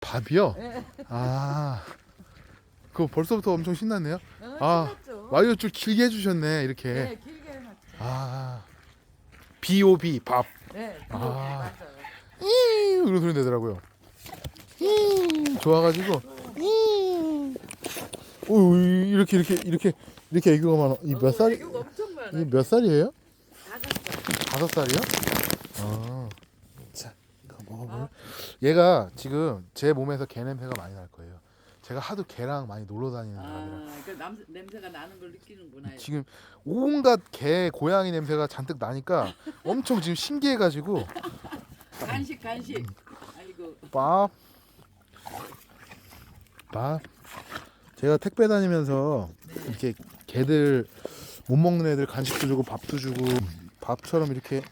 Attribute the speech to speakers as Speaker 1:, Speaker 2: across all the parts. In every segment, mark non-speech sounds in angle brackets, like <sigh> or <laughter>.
Speaker 1: 밥이요?
Speaker 2: 예.
Speaker 1: 아, 그거 벌써부터 엄청 신났네요.
Speaker 2: 어,
Speaker 1: 아,
Speaker 2: 신났죠.
Speaker 1: 와이어 줄 길게 해주셨네 이렇게.
Speaker 2: 네, 길게 해놨죠.
Speaker 1: 아, B.O.B. 밥.
Speaker 2: 네,
Speaker 1: 아.
Speaker 2: 맞아요.
Speaker 1: 이 그런 소리 내더라고요. 이 좋아가지고 이 오, 이렇게 이렇게 이렇게 이렇게 애교가 많아. 이몇
Speaker 2: 어,
Speaker 1: 살?
Speaker 2: 애교가 엄청 많아.
Speaker 1: 이 몇 살이에요?
Speaker 2: 다섯 살.
Speaker 1: 다섯 살이요? 아, 자 이거 먹어볼. 얘가 지금 제 몸에서 개 냄새가 많이 날 거예요. 제가 하도 개랑 많이 놀러 다니는 사람이라.
Speaker 2: 아, 그 남, 냄새가 나는 걸 느끼는구나.
Speaker 1: 지금 온갖 개 고양이 냄새가 잔뜩 나니까 엄청 지금 신기해가지고
Speaker 2: 간식 간식. 아이고.
Speaker 1: 밥, 밥. 제가 택배 다니면서 이렇게 개들 못 먹는 애들 간식도 주고 밥도 주고 밥처럼 이렇게.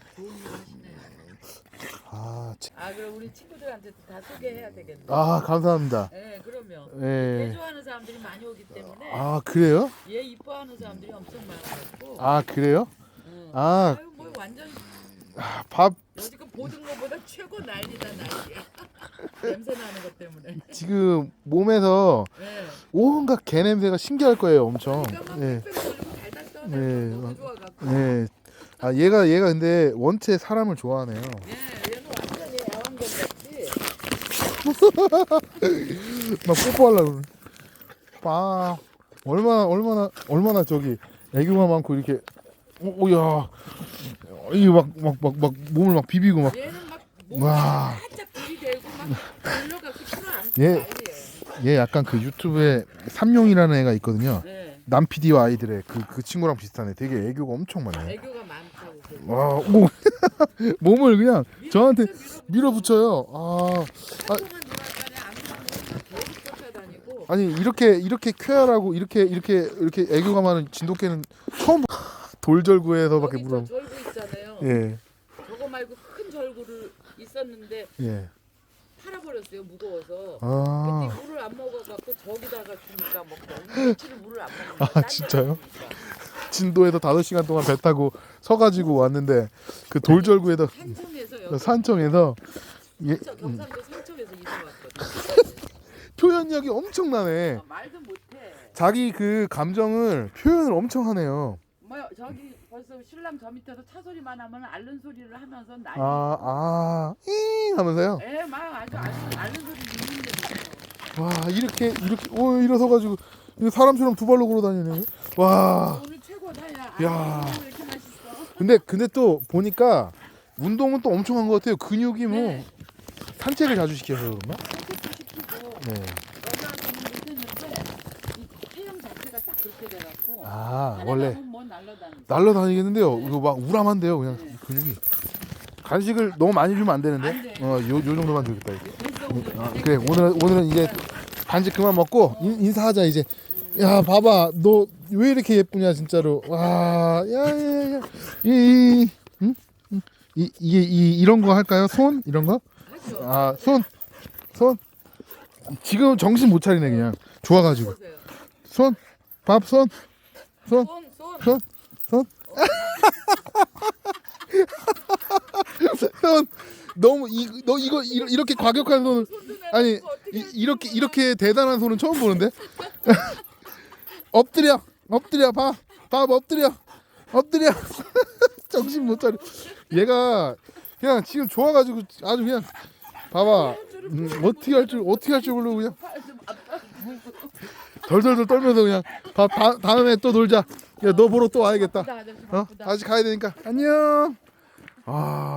Speaker 1: 아, 치-
Speaker 2: 아, 그럼 우리 친구들한테도 다 소개해야 되겠네.
Speaker 1: 아 감사합니다.
Speaker 2: 네, 그러면.
Speaker 1: 예.
Speaker 2: 개 좋아하는 사람들이 많이 오기 때문에
Speaker 1: 아 그래요?
Speaker 2: 얘 이뻐하는 사람들이 엄청 많아갖고.
Speaker 1: 아 그래요?
Speaker 2: 응.
Speaker 1: 아,
Speaker 2: 아유, 뭐 완전
Speaker 1: 밥
Speaker 2: 여지껏 보던 거보다 최고 난리다 난리야. <laughs> 냄새 나는 것 때문에.
Speaker 1: 지금 몸에서
Speaker 2: 네.
Speaker 1: 온갖 개 냄새가 신기할 거예요, 엄청.
Speaker 2: 그러니까 막
Speaker 1: 예.
Speaker 2: 빽빽 걸리고 달달 떠.
Speaker 1: 네,
Speaker 2: 너무
Speaker 1: 막-
Speaker 2: 좋아갖고.
Speaker 1: 네. 아 얘가 얘가 근데 원체 사람을 좋아하네요.
Speaker 2: 예, 얘는 완전히 애완견 같지. <laughs>
Speaker 1: 막 뽀뽀하려고 그러네. 빠 얼마나 얼마나 얼마나 저기 애교가 많고 이렇게 오, 오 야 이거 막막 막 막 몸을 막 비비고 막
Speaker 2: 얘는 막 몸이
Speaker 1: 와.
Speaker 2: 살짝 들이대고 막 돌려갖고
Speaker 1: 얘-
Speaker 2: 난리예요.
Speaker 1: 얘 약간 그 유튜브에 삼룡이라는 애가 있거든요.
Speaker 2: 네.
Speaker 1: 남 PD와 아이들의 그 그 친구랑 비슷하네. 되게 애교가 엄청 많아요.
Speaker 2: 애교가. 그래요.
Speaker 1: 와, 오, <laughs> 몸을 그냥 저한테
Speaker 2: 밀어붙여,
Speaker 1: 밀어붙여요. 아,
Speaker 2: 쫓아다니고.
Speaker 1: 아니 이렇게 이렇게 쾌활하고 이렇게 이렇게 이렇게 애교가 많은 진돗개는 처음 봐. <laughs> 돌절구에서밖에
Speaker 2: 여기
Speaker 1: 물어.
Speaker 2: 저 절구 있잖아요.
Speaker 1: 예,
Speaker 2: 저거 말고 큰 절구를 있었는데
Speaker 1: 예.
Speaker 2: 팔아버렸어요 무거워서.
Speaker 1: 아,
Speaker 2: 근데 물을 안 먹어갖고 저기다가 주니까 뭐 며칠 물을 안 먹는
Speaker 1: 아,
Speaker 2: 거야. 딴 데다
Speaker 1: 진짜요?
Speaker 2: 주니까.
Speaker 1: 진도에서 다섯 시간 동안 배 타고 서가지고 왔는데 그 돌절구에다
Speaker 2: 산청에서 여기
Speaker 1: 산청에서 예,
Speaker 2: 저
Speaker 1: 음,
Speaker 2: 경상도 산청에서 이사 왔거든. <laughs>
Speaker 1: 표현력이 엄청나네.
Speaker 2: 어, 말도 못해.
Speaker 1: 자기 그 감정을 표현을 엄청 하네요.
Speaker 2: 뭐 저기 벌써 신랑 저 밑에서 차 소리만 하면 앓는 소리를 하면서 난리.
Speaker 1: 아, 아, 잉 하면서요.
Speaker 2: 에, 막 아주 앓는, 앓는 소리 있는데
Speaker 1: 와, 이렇게 이렇게 오 일어서 가지고 사람처럼 두 발로 걸어 다니네. 와.
Speaker 2: 오늘 야.
Speaker 1: 근데 근데 또 보니까 운동은 또 엄청 한 것 같아요. 근육이 뭐
Speaker 2: 네.
Speaker 1: 산책을 자주 시켜서 그런가?
Speaker 2: 산책도 시키고
Speaker 1: 네.
Speaker 2: 여기 와서는 못했는데 이 체형 자체가 딱 그렇게 돼갖고.
Speaker 1: 아 원래
Speaker 2: 뭐 날라다니고.
Speaker 1: 날라다니겠는데요. 이거 막 우람한데요. 그냥 근육이. 간식을 너무 많이 주면 안 되는데.
Speaker 2: 안 돼.
Speaker 1: 어, 요, 요 정도만 주겠다 이제.
Speaker 2: 됐어 오늘.
Speaker 1: 아, 그래 오늘은 오늘은 이제 간식 그만 먹고 인, 인사하자 이제. 야 봐봐 너 왜 이렇게 예쁘냐 진짜로. 와, 야야야. 이, 이, 응? 응? 이 이게 이 이런 거 할까요? 손 이런 거?
Speaker 2: 하죠.
Speaker 1: 아, 손. 손. 지금 정신 못 차리네 그냥. 좋아가지고. 손. 밥 손. 손.
Speaker 2: 손, 손.
Speaker 1: 손. 손. 손. 너무 이 너 이거 이- 이렇게 과격한
Speaker 2: 손도
Speaker 1: 아니 이, 이렇게 이렇게 대단한 손은 처음 보는데. <laughs> 엎드려. 엎드려 봐. 밥 엎드려. 엎드려. <laughs> 정신 못 차려. 얘가 그냥 지금 좋아가지고 아주 그냥 봐봐. 음, 어떻게 할 줄 어떻게 할 줄 모르고 그냥. 덜덜덜 떨면서 그냥 다, 다 다음에 또 놀자. 야너 보러 또 와야겠다. 어? 다시 가야 되니까 안녕. 아